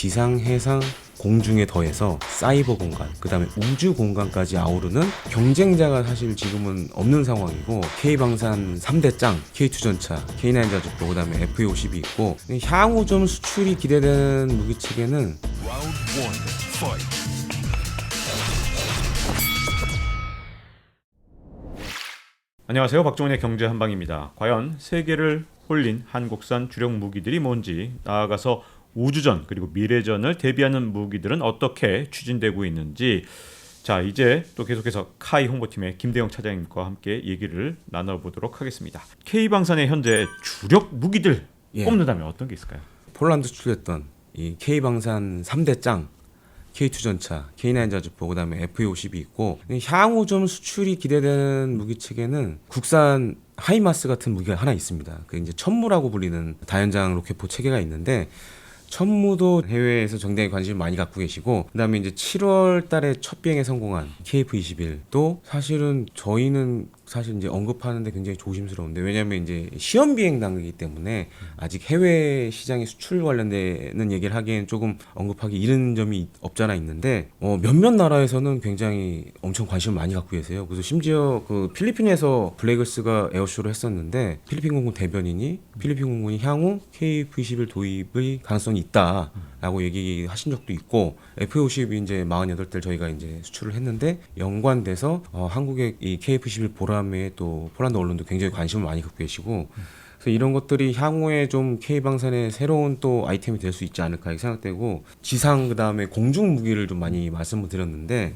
지상, 해상, 공중에 더해서 사이버 공간, 그 다음에 우주 공간까지 아우르는 경쟁자가 사실 지금은 없는 상황이고 K방산 3대 짱, K2 전차, K9 자주포, 그 다음에 FA50이 있고 향후 좀 수출이 기대되는 무기 체계는 Round one, fight. 안녕하세요. 박종원의 경제 한방입니다. 과연 세계를 홀린 한국산 주력 무기들이 뭔지 나아가서 우주전 그리고 미래전을 대비하는 무기들은 어떻게 추진되고 있는지 자 이제 또 계속해서 카이 홍보팀의 김대영 차장님과 함께 얘기를 나눠보도록 하겠습니다. K 방산의 현재 주력 무기들 예. 꼽는다면 어떤 게 있을까요? 폴란드 수출했던 이 K방산 3대 짱 K2 전차, K9 자주포, 그다음에 FA50이 있고 향후 좀 수출이 기대되는 무기 체계는 국산 하이마스 같은 무기가 하나 있습니다. 그 이제 천무라고 불리는 다연장 로켓포 체계가 있는데 천무도 해외에서 굉장히 관심을 많이 갖고 계시고 그다음에 이제 7월 달에 첫 비행에 성공한 KF21도 사실은 저희는 사실 이제 언급하는데 굉장히 조심스러운데 왜냐하면 이제 시험 비행 단계이기 때문에 아직 해외 시장에 수출 관련되는 얘기를 하기엔 조금 언급하기 이른 점이 없잖아 있는데 어, 몇몇 나라에서는 굉장히 엄청 관심을 많이 갖고 계세요. 그래서 심지어 그 필리핀에서 블레이글스가 에어쇼를 했었는데 필리핀 공군 대변인이 필리핀 공군이 향후 KF-21 도입의 가능성이 있다 라고 얘기하신 적도 있고 F-50이 이제 48대를 저희가 이제 수출을 했는데 연관돼서 어, 한국의 이 KF-21 보람에 또 폴란드 언론도 굉장히 관심을 많이 갖고 계시고 그래서 이런 것들이 향후에 좀 K 방산의 새로운 또 아이템이 될 수 있지 않을까 생각되고 지상 그다음에 공중 무기를 좀 많이 말씀을 드렸는데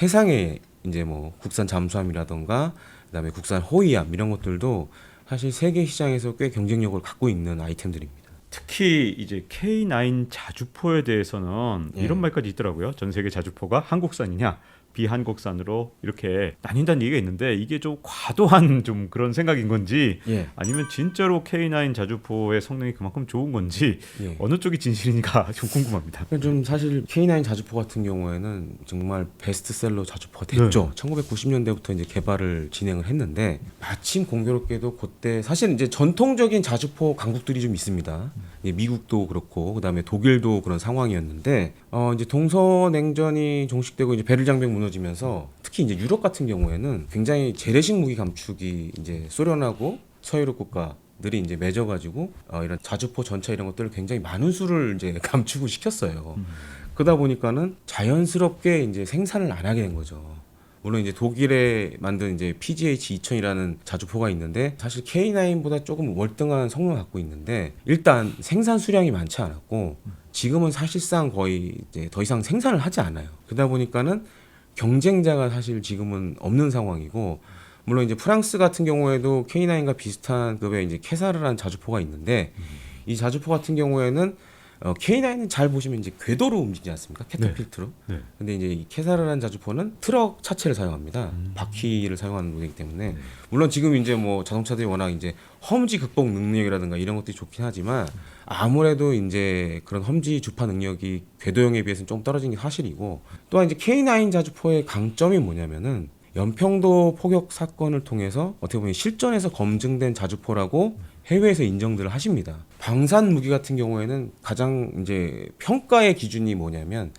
해상에 이제 뭐 국산 잠수함이라던가 그다음에 국산 호위함 이런 것들도 사실 세계 시장에서 꽤 경쟁력을 갖고 있는 아이템들입니다. 특히 이제 K9 자주포에 대해서는 예. 이런 말까지 있더라고요. 전 세계 자주포가 한국산이냐 비한국산으로 이렇게 나뉜다는 얘기가 있는데 이게 좀 과도한 좀 그런 생각인 건지 예. 아니면 진짜로 K9 자주포의 성능이 그만큼 좋은 건지 예. 어느 쪽이 진실인가 좀 궁금합니다. 그러니까 좀 사실 K9 자주포 같은 경우에는 정말 베스트셀러 자주포가 됐죠. 1990년대부터 이제 개발을 진행을 했는데 마침 공교롭게도 그때 사실 이제 전통적인 자주포 강국들이 좀 있습니다. 예, 미국도 그렇고 그다음에 독일도 그런 상황이었는데 어 이제 동서냉전이 종식되고 이제 베를 장벽 무너지면서 특히 이제 유럽 같은 경우에는 굉장히 재래식 무기 감축이 이제 소련하고 서유럽 국가 들이 이제 맺어가지고 어, 이런 자주포 전차 이런 것들을 굉장히 많은 수를 이제 감축을 시켰어요. 그러다 보니까는 자연스럽게 이제 생산을 안 하게 된 거죠. 물론 이제 독일에 만든 이제 PGH 2000이라는 자주포가 있는데 사실 K9보다 조금 월등한 성능을 갖고 있는데 일단 생산 수량이 많지 않았고 지금은 사실상 거의 이제 더 이상 생산을 하지 않아요. 그러다 보니까는 경쟁자가 사실 지금은 없는 상황이고 물론 이제 프랑스 같은 경우에도 K9과 비슷한 급의 이제 캐사르라는 자주포가 있는데 이 자주포 같은 경우에는 어, K9은 잘 보시면 이제 궤도로 움직이지 않습니까? 캐터필트로. 네. 근데 이제 이 캐사르라는 자주포는 트럭 차체를 사용합니다. 바퀴를 사용하는 모델이기 때문에 물론 지금 이제 뭐 자동차들이 워낙 이제 험지 극복 능력이라든가 이런 것들이 좋긴 하지만 아무래도 이제 그런 험지 주파 능력이 궤도형에 비해서는 좀 떨어진 게 사실이고 또한 이제 K9 자주포의 강점이 뭐냐면은 연평도 포격 사건을 통해서 어떻게 보면 실전에서 검증된 자주포라고 해외에서 인정들을 하십니다. 방산 무기 같은 경우에는 가장 이제 평가의 기준이 뭐냐면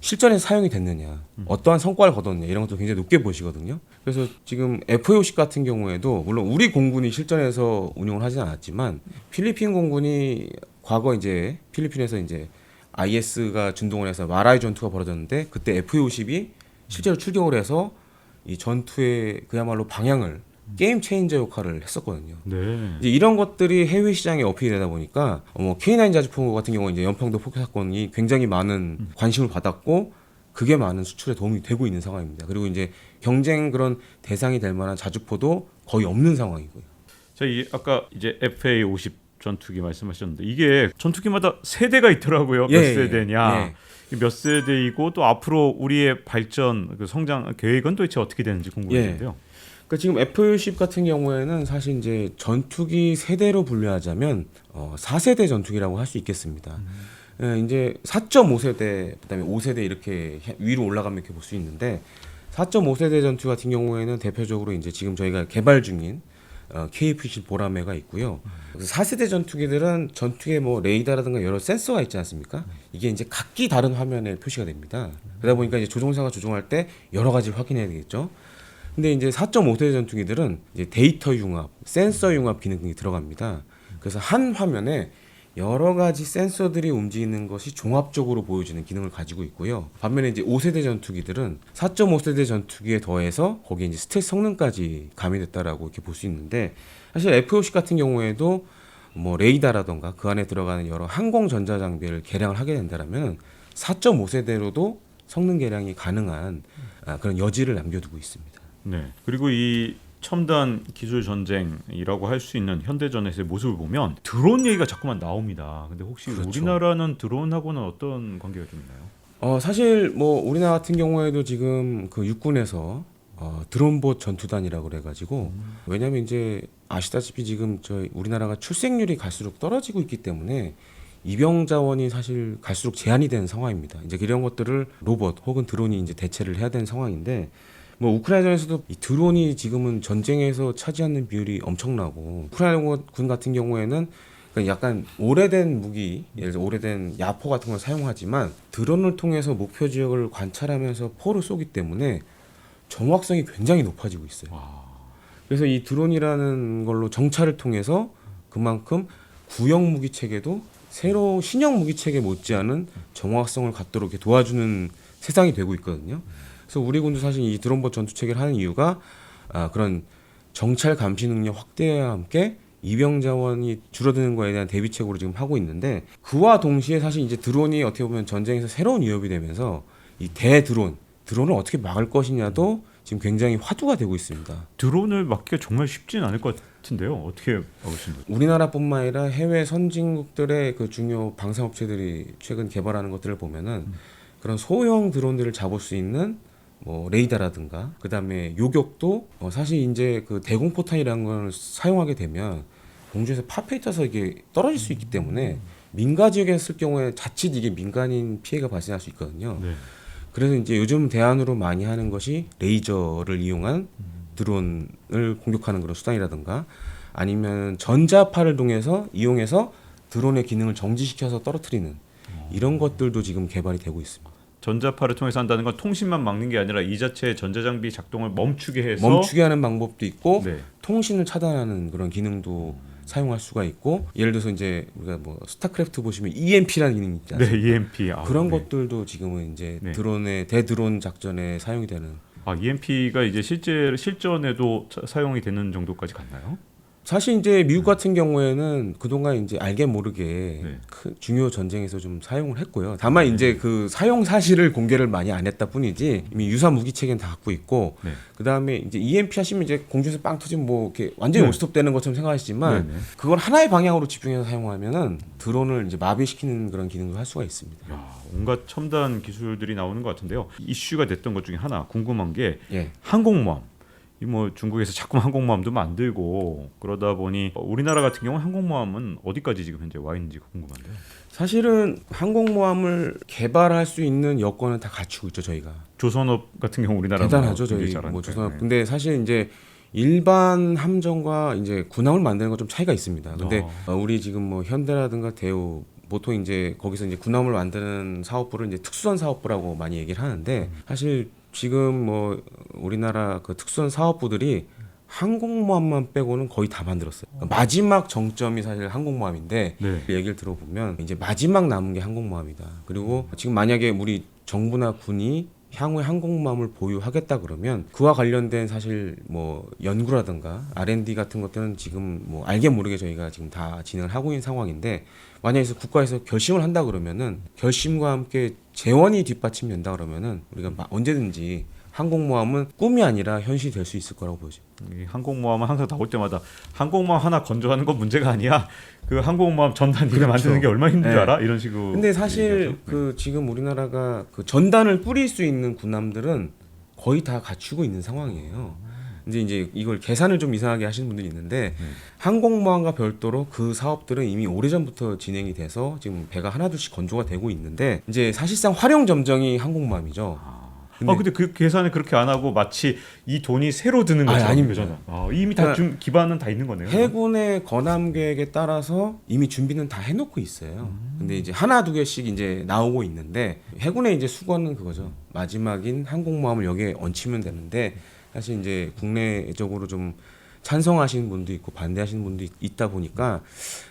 실전에서 사용이 됐느냐, 어떠한 성과를 거뒀느냐 이런 것도 굉장히 높게 보시거든요. 그래서 지금 FA50 같은 경우에도 물론 우리 공군이 실전에서 운용을 하진 않았지만 필리핀 공군이 과거 이제 필리핀에서 이제 IS가 준동을 해서 마라이 전투가 벌어졌는데 그때 FA50이 실제로 출격을 해서 이 전투의 그야말로 방향을 게임 체인저 역할을 했었거든요. 네. 이제 이런 것들이 해외 시장에 어필이 되다 보니까 어, 뭐 K9 자주포 같은 경우 이제 연평도 포켓 사건이 굉장히 많은 관심을 받았고 그게 많은 수출에 도움이 되고 있는 상황입니다. 그리고 이제 경쟁 그런 대상이 될 만한 자주포도 거의 없는 상황이고요. 저희 아까 이제 FA50 전투기 말씀하셨는데 이게 전투기마다 세대가 있더라고요. 몇 예, 예, 세대냐. 예. 이몇 세대이고 또 앞으로 우리의 발전 그 성장 계획은 도대체 어떻게 되는지 궁금해지는데요. 그러니까 지금 F-10 같은 경우에는 사실 이제 전투기 세대로 분류하자면 어, 4세대 전투기라고 할 수 있겠습니다. 예, 이제 4.5세대, 그다음에 5세대 이렇게 해- 위로 올라가면 이렇게 볼 수 있는데 4.5세대 전투 같은 경우에는 대표적으로 이제 지금 저희가 개발 중인 어, KF-17 보라매가 있고요. 그래서 4세대 전투기들은 전투기에 뭐 레이더라든가 여러 센서가 있지 않습니까? 이게 이제 각기 다른 화면에 표시가 됩니다. 그러다 보니까 이제 조종사가 조종할 때 여러 가지를 확인해야 되겠죠. 근데 이제 4.5세대 전투기들은 이제 데이터 융합, 센서 융합 기능이 들어갑니다. 그래서 한 화면에 여러 가지 센서들이 움직이는 것이 종합적으로 보여지는 기능을 가지고 있고요. 반면에 이제 5세대 전투기들은 4.5세대 전투기에 더해서 거기에 이제 스텔스 성능까지 가미됐다라고 이렇게 볼 수 있는데 사실 F-50 같은 경우에도 뭐 레이더라던가 그 안에 들어가는 여러 항공 전자 장비를 개량을 하게 된다라면 4.5세대로도 성능 개량이 가능한 아, 그런 여지를 남겨두고 있습니다. 네. 그리고 이 첨단 기술 전쟁이라고 할 수 있는 현대전에서의 모습을 보면 드론 얘기가 자꾸만 나옵니다. 근데 혹시 그렇죠. 우리나라는 드론하고는 어떤 관계가 좀 있나요? 어 사실 뭐 우리나라 같은 경우에도 지금 그 육군에서 어, 드론봇 전투단이라고 그래가지고 왜냐하면 이제 아시다시피 지금 저희 우리나라가 출생률이 갈수록 떨어지고 있기 때문에 입영 자원이 사실 갈수록 제한이 되는 상황입니다. 이제 이런 것들을 로봇 혹은 드론이 이제 대체를 해야 되는 상황인데 뭐 우크라이나전에서도 이 드론이 지금은 전쟁에서 차지하는 비율이 엄청나고 우크라이나 군 같은 경우에는 그러니까 약간 오래된 무기, 예를 들어 오래된 야포 같은 걸 사용하지만 드론을 통해서 목표 지역을 관찰하면서 포를 쏘기 때문에 정확성이 굉장히 높아지고 있어요. 그래서 이 드론이라는 걸로 정찰을 통해서 그만큼 구형 무기 체계도 새로 신형 무기 체계 못지않은 정확성을 갖도록 도와주는 세상이 되고 있거든요. 그래서 우리 군도 사실 이 드론봇 전투 체계를 하는 이유가 아, 그런 정찰 감시 능력 확대와 함께 이병 자원이 줄어드는 거에 대한 대비책으로 지금 하고 있는데 그와 동시에 사실 이제 드론이 어떻게 보면 전쟁에서 새로운 위협이 되면서 이 대드론 드론을 어떻게 막을 것이냐도 지금 굉장히 화두가 되고 있습니다. 드론을 막기가 정말 쉽지는 않을 것 같은데요. 어떻게 막으신 거죠? 우리나라뿐만 아니라 해외 선진국들의 그 중요 방산업체들이 최근 개발하는 것들을 보면은 그런 소형 드론들을 잡을 수 있는 뭐 레이더라든가 그다음에 요격도 어 사실 이제 그 대공 포탄이라는 걸 사용하게 되면 공중에서 파편이 떠서 이게 떨어질 수 있기 때문에 민가 지역에 쓸 경우에 자칫 이게 민간인 피해가 발생할 수 있거든요. 네. 그래서 이제 요즘 대안으로 많이 하는 것이 레이저를 이용한 드론을 공격하는 그런 수단이라든가 아니면 전자파를 통해서 이용해서 드론의 기능을 정지시켜서 떨어뜨리는 이런 것들도 지금 개발이 되고 있습니다. 전자파를 통해서 한다는 건 통신만 막는 게 아니라 이 자체의 전자장비 작동을 멈추게 해서 멈추게 하는 방법도 있고 네. 통신을 차단하는 그런 기능도 사용할 수가 있고 예를 들어서 이제 우리가 뭐 스타크래프트 보시면 EMP라는 기능이 있지 네? EMP. 아, 그런 네. 것들도 지금은 이제 네. 드론의 대드론 작전에 사용이 되는 아, EMP가 이제 실제 실전에도 차- 사용이 되는 정도까지 갔나요? 사실 이제 미국 같은 경우에는 그동안 이제 알게 모르게 네. 큰 중요 전쟁에서 좀 사용을 했고요. 다만 이제 그 사용 사실을 공개를 많이 안 했다 뿐이지 이미 유사 무기 체계는 다 갖고 있고 네. 그다음에 이제 EMP 하시면 이제 공중에서 빵 터지면 뭐 이렇게 완전히 네. 원스톱 되는 것처럼 생각하시지만 네, 네. 그걸 하나의 방향으로 집중해서 사용하면은 드론을 이제 마비시키는 그런 기능도 할 수가 있습니다. 야, 온갖 첨단 기술들이 나오는 것 같은데요. 이슈가 됐던 것 중에 하나 궁금한 게 예. 항공모함. 이뭐 중국에서 자꾸 항공모함도 만들고 그러다 보니 어, 우리나라 같은 경우 는 항공모함은 어디까지 지금 현재 와 있는지 궁금한데요. 사실은 항공모함을 개발할 수 있는 여건을 다 갖추고 있죠 저희가. 조선업 같은 경우 우리나라 대단하죠 저희 뭐 조선업. 근데 사실 이제 일반 함정과 이제 군함을 만드는 건 좀 차이가 있습니다. 근데 어, 우리 지금 뭐 현대라든가 대우 보통 이제 거기서 이제 군함을 만드는 사업부를 이제 특수선 사업부라고 많이 얘기를 하는데 사실 지금 뭐 우리나라 그 특수선 사업부들이 항공모함만 빼고는 거의 다 만들었어요. 그러니까 마지막 정점이 사실 항공모함인데 네. 얘기를 들어보면 이제 마지막 남은 게 항공모함이다. 그리고 지금 만약에 우리 정부나 군이 향후에 항공모함을 보유하겠다 그러면 그와 관련된 사실 뭐 연구라든가 R&D 같은 것들은 지금 뭐 알게 모르게 저희가 지금 다 진행을 하고 있는 상황인데 만약에 국가에서 결심을 한다 그러면은 결심과 함께 재원이 뒷받침된다 그러면은 우리가 마- 언제든지 항공모함은 꿈이 아니라 현실이 될 수 있을 거라고 보죠. 이 항공모함은 항상 나올 때마다 항공모함 하나 건조하는 건 문제가 아니야. 그 항공모함 전단 그렇죠. 만드는 게 얼마나 힘든 줄 네. 알아? 이런 식으로. 근데 사실. 그 지금 우리나라가 그 전단을 뿌릴 수 있는 군함들은 거의 다 갖추고 있는 상황이에요. 이제 이제 이걸 계산을 좀 이상하게 하시는 분들이 있는데 네. 항공모함과 별도로 그 사업들은 이미 오래전부터 진행이 돼서 지금 배가 하나 둘씩 건조가 되고 있는데 이제 사실상 활용 점정이 항공모함이죠. 아, 아 근데 그 계산을 그렇게 안 하고 마치 이 돈이 새로 드는 것처럼 아닙니다. 그잖아. 아, 이미 다 그러니까 준 기반은 다 있는 거네요. 해군의 건함 계획에 따라서 이미 준비는 다 해놓고 있어요. 근데 이제 하나 두 개씩 이제 나오고 있는데 해군의 이제 수건은 그거죠. 마지막인 항공모함을 여기에 얹히면 되는데 사실 이제 국내적으로 좀 찬성하시는 분도 있고 반대하시는 분도 있- 있다 보니까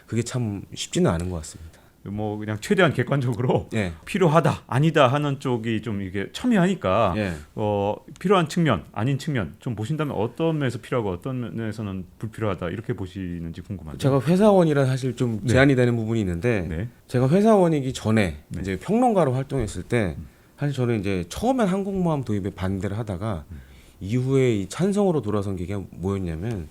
그게 참 쉽지는 않은 것 같습니다. 뭐 그냥 최대한 객관적으로 예. 필요하다 아니다 하는 쪽이 좀 이게 첨예하니까 예. 어, 필요한 측면 아닌 측면 좀 보신다면 어떤 면에서 필요하고 어떤 면에서는 불필요하다 이렇게 보시는지 궁금한데. 제가 회사원이라 사실 좀 네. 제한이 되는 부분이 있는데 네. 제가 회사원이기 전에 네. 음. 이제 평론가로 활동했을 때 사실 저는 이제 처음엔 항공모함 도입에 반대를 하다가 음. 이후에 이 찬성으로 돌아선 게 뭐였냐면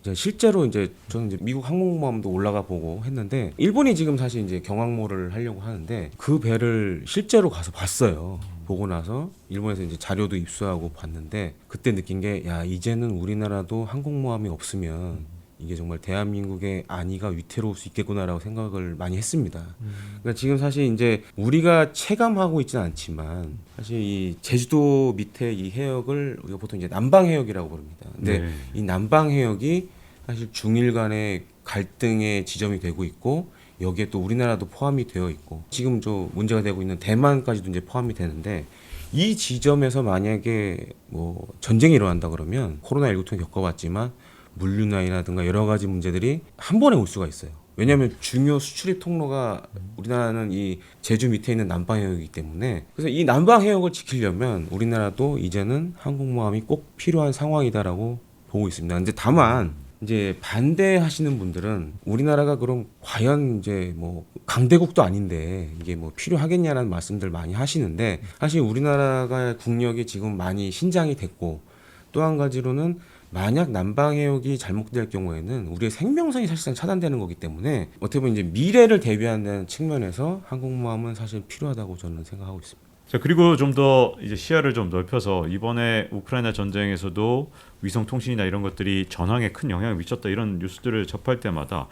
이제 실제로 이제 저는 이제 미국 항공모함도 올라가 보고 했는데 일본이 지금 사실 이제 경항모를 하려고 하는데 그 배를 실제로 가서 봤어요. 보고 나서 일본에서 이제 자료도 입수하고 봤는데 그때 느낀 게 야 이제는 우리나라도 항공모함이 없으면 이게 정말 대한민국의 안위가 위태로울 수 있겠구나라고 생각을 많이 했습니다. 그러니까 지금 사실 이제 우리가 체감하고 있지는 않지만 사실 이 제주도 밑에 이 해역을 우리가 보통 이제 남방 해역이라고 부릅니다. 근데 네. 이 남방 해역이 사실 중일 간의 갈등의 지점이 되고 있고 여기에 또 우리나라도 포함이 되어 있고 지금 저 문제가 되고 있는 대만까지도 이제 포함이 되는데 이 지점에서 만약에 뭐 전쟁이 일어난다 그러면 코로나 19 통해 겪어봤지만 물류난이라든가 여러 가지 문제들이 한 번에 올 수가 있어요. 왜냐하면 중요 수출입 통로가 우리나라는 이 제주 밑에 있는 남방 해역이기 때문에 그래서 이 남방 해역을 지키려면 우리나라도 이제는 항공모함이 꼭 필요한 상황이다라고 보고 있습니다. 근데 다만 이제 반대하시는 분들은 우리나라가 그럼 과연 이제 뭐 강대국도 아닌데 이게 뭐 필요하겠냐라는 말씀들 많이 하시는데 사실 우리나라가 국력이 지금 많이 신장이 됐고 또 한 가지로는 만약 남방 해역이 잘못될 경우에는 우리의 생명선이 사실상 차단되는 거기 때문에 어떻게 보면 이제 미래를 대비하는 측면에서 항공모함은 사실 필요하다고 저는 생각하고 있습니다. 자 그리고 좀 더 이제 시야를 좀 넓혀서 이번에 우크라이나 전쟁에서도 위성 통신이나 이런 것들이 전황에 큰 영향을 미쳤다 이런 뉴스들을 접할 때마다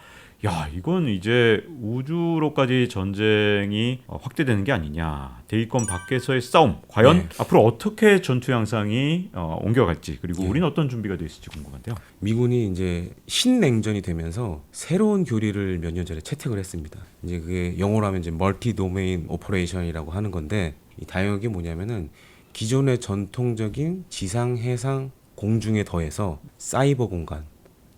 야 이건 이제 우주로까지 전쟁이 어, 확대되는 게 아니냐 대기권 밖에서의 싸움 과연 네. 앞으로 어떻게 전투 양상이 어, 옮겨갈지 그리고 네. 우리는 어떤 준비가 돼 있을지 궁금한데요. 미군이 이제 신냉전이 되면서 새로운 교리를 몇 년 전에 채택을 했습니다. 이제 그게 영어로 하면 이제 멀티 도메인 오퍼레이션이라고 하는 건데 이 다역이 뭐냐면은 기존의 전통적인 지상, 해상, 공중에 더해서 사이버 공간,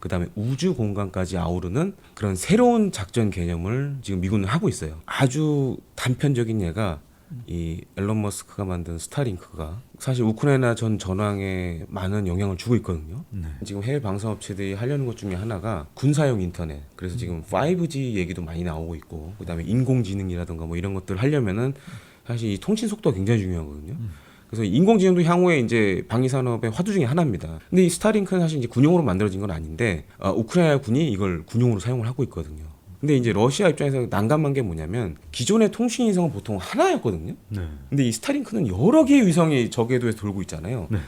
그 다음에 우주 공간까지 아우르는 그런 새로운 작전 개념을 지금 미군은 하고 있어요. 아주 단편적인 예가 이 앨런 머스크가 만든 스타링크가 사실 우크라이나 전 전황에 많은 영향을 주고 있거든요. 지금 해외 방송 업체들이 하려는 것 중에 하나가 군사용 인터넷. 그래서 지금 5G 얘기도 많이 나오고 있고 그다음에 인공지능이라든가 뭐 이런 것들 하려면은 사실 이 통신 속도가 굉장히 중요하거든요. 그래서 인공지능도 향후에 이제 방위 산업의 화두 중에 하나입니다. 근데 이 스타링크는 사실 이제 군용으로 만들어진 건 아닌데 아, 우크라이나 군이 이걸 군용으로 사용을 하고 있거든요. 근데 이제 러시아 입장에서 난감한 게 뭐냐면 기존의 통신 위성은 보통 하나였거든요. 네. 근데 이 스타링크는 여러 개의 위성이 저 궤도에 돌고 있잖아요. 네.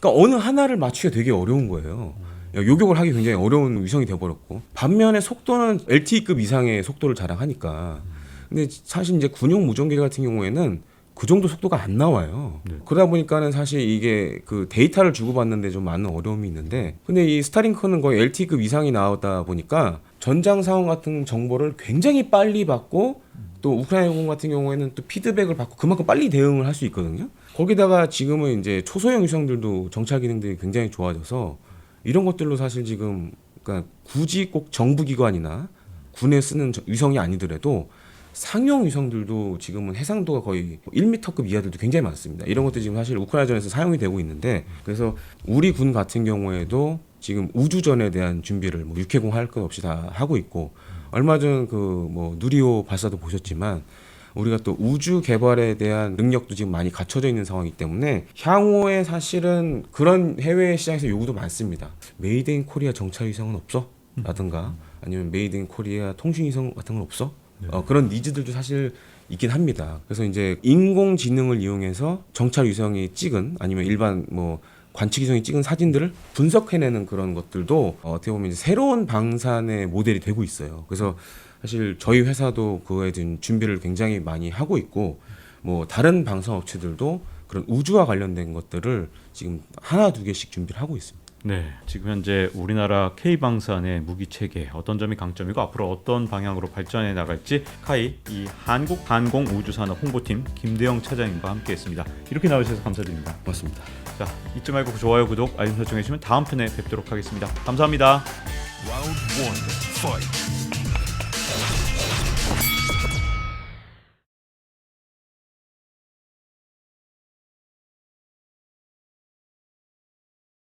그러니까 어느 하나를 맞추기가 되게 어려운 거예요. 요격을 하기 굉장히 어려운 위성이 돼버렸고 반면에 속도는 LTE급 이상의 속도를 자랑하니까 근데 사실 이제 군용 무전기 같은 경우에는 그 정도 속도가 안 나와요. 네. 그러다 보니까는 사실 이게 그 데이터를 주고받는데 좀 많은 어려움이 있는데 근데 이 스타링크는 거의 LTE급 이상이 나오다 보니까 전장 상황 같은 정보를 굉장히 빨리 받고 또 우크라이나 공 같은 경우에는 또 피드백을 받고 그만큼 빨리 대응을 할 수 있거든요. 거기다가 지금은 이제 초소형 위성들도 정찰 기능들이 굉장히 좋아져서 이런 것들로 사실 지금 그러니까 굳이 꼭 정부 기관이나 군에 쓰는 저- 위성이 아니더라도 상용 위성들도 지금은 해상도가 거의 1m급 이하들도 굉장히 많습니다. 이런 것들이 지금 사실 우크라이나전에서 사용이 되고 있는데 그래서 우리 군 같은 경우에도 지금 우주전에 대한 준비를 뭐 육해공 할 것 없이 다 하고 있고 얼마 전 그 뭐 누리호 발사도 보셨지만 우리가 또 우주 개발에 대한 능력도 지금 많이 갖춰져 있는 상황이기 때문에 향후에 사실은 그런 해외 시장에서 요구도 많습니다. 메이드 인 코리아 정찰 위성은 없어? 라든가 아니면 메이드 인 코리아 통신 위성 같은 건 없어? 어, 그런 니즈들도 사실 있긴 합니다. 그래서 이제 인공지능을 이용해서 정찰 위성이 찍은 아니면 일반 뭐 관측 위성이 찍은 사진들을 분석해내는 그런 것들도 어, 어떻게 보면 이제 새로운 방산의 모델이 되고 있어요. 그래서 사실 저희 회사도 그거에 대한 준비를 굉장히 많이 하고 있고 뭐 다른 방산 업체들도 그런 우주와 관련된 것들을 지금 하나 두 개씩 준비를 하고 있습니다. 네, 지금 현재 우리나라 K 방산의 무기 체계 어떤 점이 강점이고 앞으로 어떤 방향으로 발전해 나갈지 카이 이 한국 항공 우주 산업 홍보팀 김대영 차장님과 함께했습니다. 이렇게 나와주셔서 감사드립니다. 고맙습니다. 자, 잊지 말고 좋아요, 구독, 알림 설정해 주시면 다음 편에 뵙도록 하겠습니다. 감사합니다. Round one, fight.